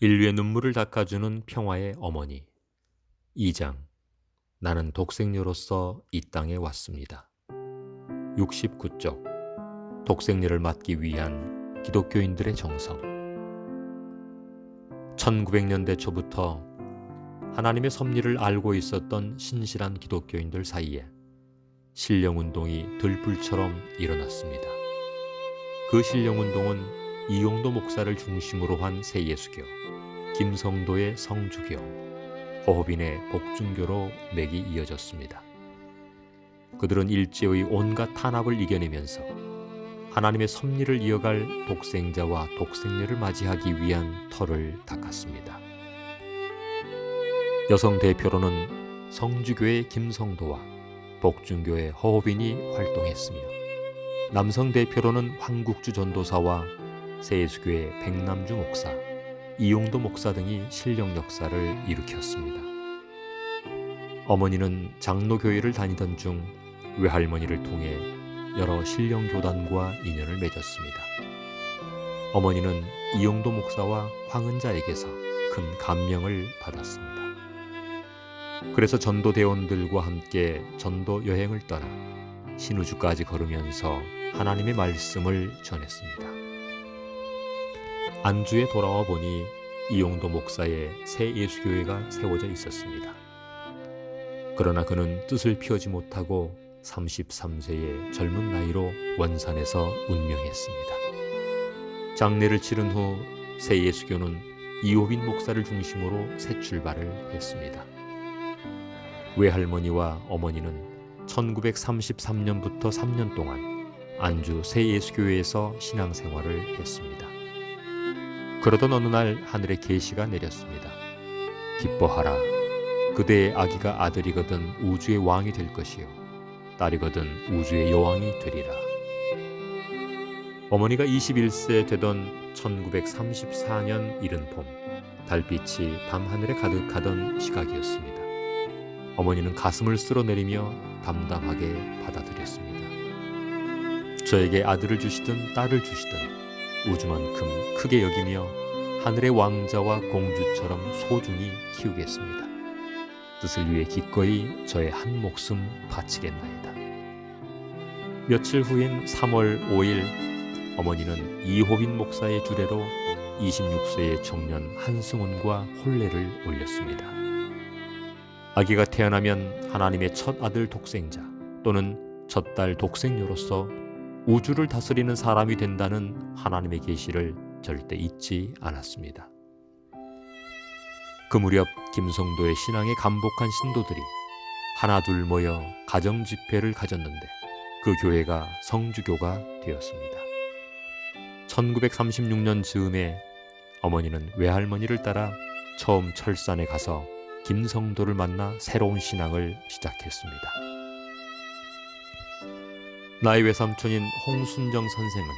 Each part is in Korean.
인류의 눈물을 닦아주는 평화의 어머니. 2장. 나는 독생녀로서 이 땅에 왔습니다. 69쪽. 독생녀를 맡기 위한 기독교인들의 정성. 1900년대 초부터 하나님의 섭리를 알고 있었던 신실한 기독교인들 사이에 신령운동이 들불처럼 일어났습니다. 그 신령운동은 이용도 목사를 중심으로 한 새예수교, 김성도의 성주교, 호흡인의 복중교로 맥이 이어졌습니다. 그들은 일제의 온갖 탄압을 이겨내면서 하나님의 섭리를 이어갈 독생자와 독생녀를 맞이하기 위한 터를 닦았습니다. 여성 대표로는 성주교의 김성도와 복중교의 허호빈이 활동했으며 남성 대표로는 황국주 전도사와 세수교의 백남주 목사, 이용도 목사 등이 실력 역사를 일으켰습니다. 어머니는 장로교회를 다니던 중 외할머니를 통해 여러 신령 교단과 인연을 맺었습니다. 어머니는 이용도 목사와 황은자에게서 큰 감명을 받았습니다. 그래서 전도 대원들과 함께 전도 여행을 떠나 신우주까지 걸으면서 하나님의 말씀을 전했습니다. 안주에 돌아와 보니 이용도 목사의 새 예수교회가 세워져 있었습니다. 그러나 그는 뜻을 피하지 못하고 33세의 젊은 나이로 원산에서 운명했습니다. 장례를 치른 후 새 예수교는 이호빈 목사를 중심으로 새 출발을 했습니다. 외할머니와 어머니는 1933년부터 3년 동안 안주 새 예수교회에서 신앙생활을 했습니다. 그러던 어느 날 하늘에 계시가 내렸습니다. 기뻐하라. 그대의 아기가 아들이거든 우주의 왕이 될 것이요. 딸이거든 우주의 여왕이 되리라. 어머니가 21세 되던 1934년 이른 봄, 달빛이 밤하늘에 가득하던 시각이었습니다. 어머니는 가슴을 쓸어내리며 담담하게 받아들였습니다. 저에게 아들을 주시든 딸을 주시든 우주만큼 크게 여기며 하늘의 왕자와 공주처럼 소중히 키우겠습니다. 뜻을 위해 기꺼이 저의 한 목숨 바치겠나이다. 며칠 후인 3월 5일 어머니는 이호빈 목사의 주례로 26세의 청년 한승훈과 혼례를 올렸습니다. 아기가 태어나면 하나님의 첫 아들 독생자 또는 첫 딸 독생녀로서 우주를 다스리는 사람이 된다는 하나님의 계시를 절대 잊지 않았습니다. 그 무렵 김성도의 신앙에 감복한 신도들이 하나둘 모여 가정 집회를 가졌는데 그 교회가 성주교가 되었습니다. 1936년 즈음에 어머니는 외할머니를 따라 처음 철산에 가서 김성도를 만나 새로운 신앙을 시작했습니다. 나의 외삼촌인 홍순정 선생은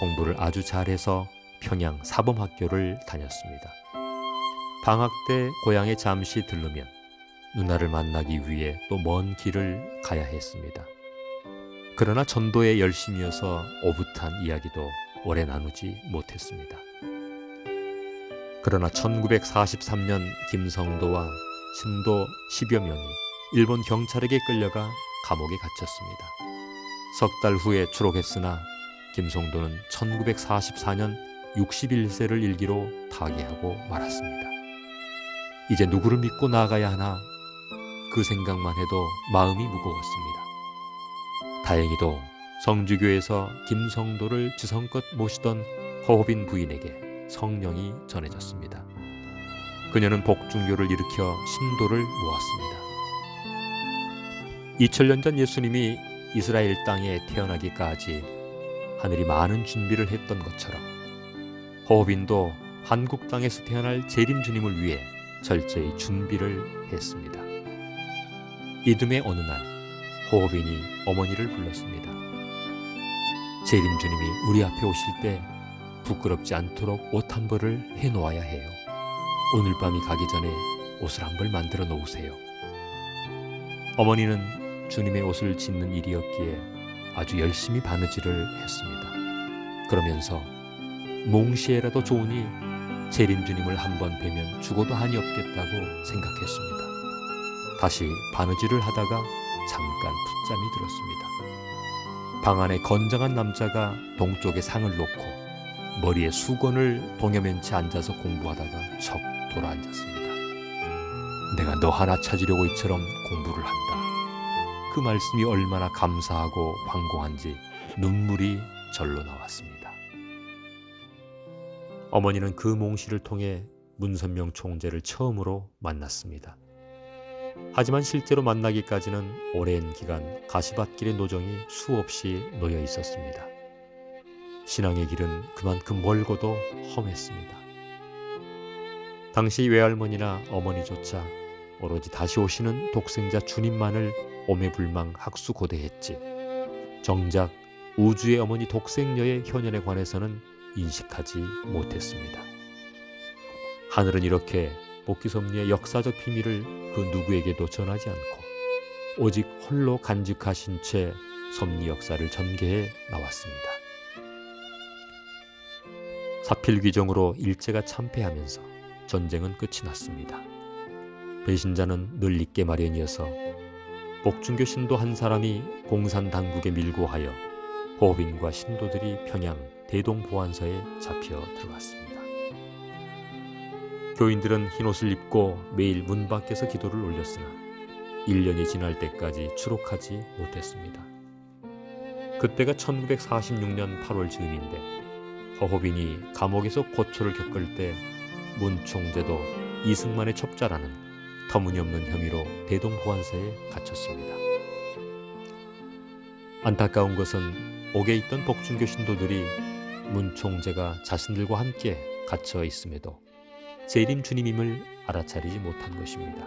공부를 아주 잘해서 평양 사범학교를 다녔습니다. 방학 때 고향에 잠시 들르면 누나를 만나기 위해 또 먼 길을 가야 했습니다. 그러나 전도에 열심이어서 오붓한 이야기도 오래 나누지 못했습니다. 그러나 1943년 김성도와 신도 10여 명이 일본 경찰에게 끌려가 감옥에 갇혔습니다. 석 달 후에 추록했으나 김성도는 1944년 61세를 일기로 타계하고 말았습니다. 이제 누구를 믿고 나아가야 하나 그 생각만 해도 마음이 무거웠습니다. 다행히도 성주교에서 김성도를 지성껏 모시던 허호빈 부인에게 성령이 전해졌습니다. 그녀는 복중교를 일으켜 신도를 모았습니다. 2000년 전 예수님이 이스라엘 땅에 태어나기까지 하늘이 많은 준비를 했던 것처럼 허호빈도 한국 땅에서 태어날 재림 주님을 위해 철저히 준비를 했습니다. 이듬해 어느 날 호호빈이 어머니를 불렀습니다. 재림 주님이 우리 앞에 오실 때 부끄럽지 않도록 옷 한 벌을 해 놓아야 해요. 오늘 밤이 가기 전에 옷을 한 벌 만들어 놓으세요. 어머니는 주님의 옷을 짓는 일이었기에 아주 열심히 바느질을 했습니다. 그러면서 몽시에라도 좋으니 재림 주님을 한번 뵈면 죽어도 한이 없겠다고 생각했습니다. 다시 바느질을 하다가 잠깐 풋잠이 들었습니다. 방 안에 건장한 남자가 동쪽에 상을 놓고 머리에 수건을 동여맨 채 앉아서 공부하다가 척 돌아앉았습니다. 내가 너 하나 찾으려고 이처럼 공부를 한다. 그 말씀이 얼마나 감사하고 황공한지 눈물이 절로 나왔습니다. 어머니는 그 몽시를 통해 문선명 총재를 처음으로 만났습니다. 하지만 실제로 만나기까지는 오랜 기간 가시밭길의 노정이 수없이 놓여 있었습니다. 신앙의 길은 그만큼 멀고도 험했습니다. 당시 외할머니나 어머니조차 오로지 다시 오시는 독생자 주님만을 오매불망 학수고대했지. 정작 우주의 어머니 독생녀의 현현에 관해서는 인식하지 못했습니다. 하늘은 이렇게 복기섭리의 역사적 비밀을 그 누구에게도 전하지 않고 오직 홀로 간직하신 채 섭리 역사를 전개해 나왔습니다. 사필귀정으로 일제가 참패하면서 전쟁은 끝이 났습니다. 배신자는 늘 잊게 마련이어서 복중교 신도 한 사람이 공산 당국에 밀고하여 호빈과 신도들이 평양 대동보안서에 잡혀 들어갔습니다. 교인들은 흰옷을 입고 매일 문 밖에서 기도를 올렸으나 1년이 지날 때까지 추록하지 못했습니다. 그때가 1946년 8월 즈음인데 허호빈이 감옥에서 고초를 겪을 때 문총재도 이승만의 첩자라는 터무니없는 혐의로 대동보안소에 갇혔습니다. 안타까운 것은 옥에 있던 복중교 신도들이 문 총재가 자신들과 함께 갇혀 있음에도 재림 주님임을 알아차리지 못한 것입니다.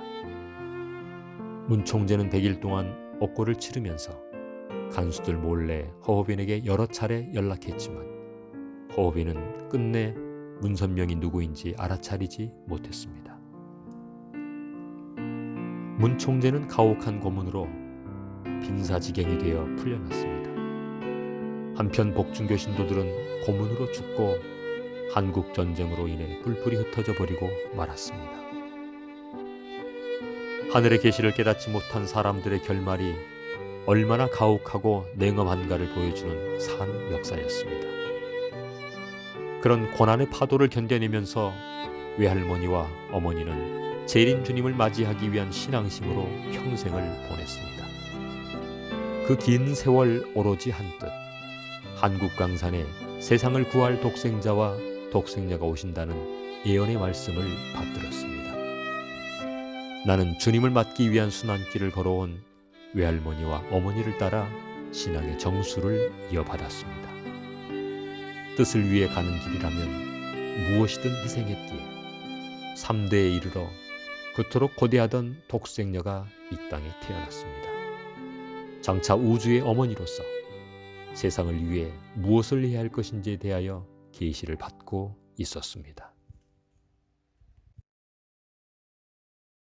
문 총재는 100일 동안 옥고를 치르면서 간수들 몰래 허호빈에게 여러 차례 연락했지만 허호빈은 끝내 문선명이 누구인지 알아차리지 못했습니다. 문 총재는 가혹한 고문으로 빈사지경이 되어 풀려났습니다. 한편 복중교 신도들은 고문으로 죽고 한국 전쟁으로 인해 뿔뿔이 흩어져 버리고 말았습니다. 하늘의 계시를 깨닫지 못한 사람들의 결말이 얼마나 가혹하고 냉엄한가를 보여주는 산 역사였습니다. 그런 고난의 파도를 견뎌내면서 외할머니와 어머니는 재림 주님을 맞이하기 위한 신앙심으로 평생을 보냈습니다. 그 긴 세월 오로지 한 뜻 한국 강산에 세상을 구할 독생자와 독생자가 오신다는 예언의 말씀을 받들었습니다. 나는 주님을 맞기 위한 순환길을 걸어온 외할머니와 어머니를 따라 신앙의 정수를 이어받았습니다. 뜻을 위해 가는 길이라면 무엇이든 희생했기에 3대에 이르러 그토록 고대하던 독생녀가 이 땅에 태어났습니다. 장차 우주의 어머니로서 세상을 위해 무엇을 해야 할 것인지에 대하여 계시를 받고 있었습니다.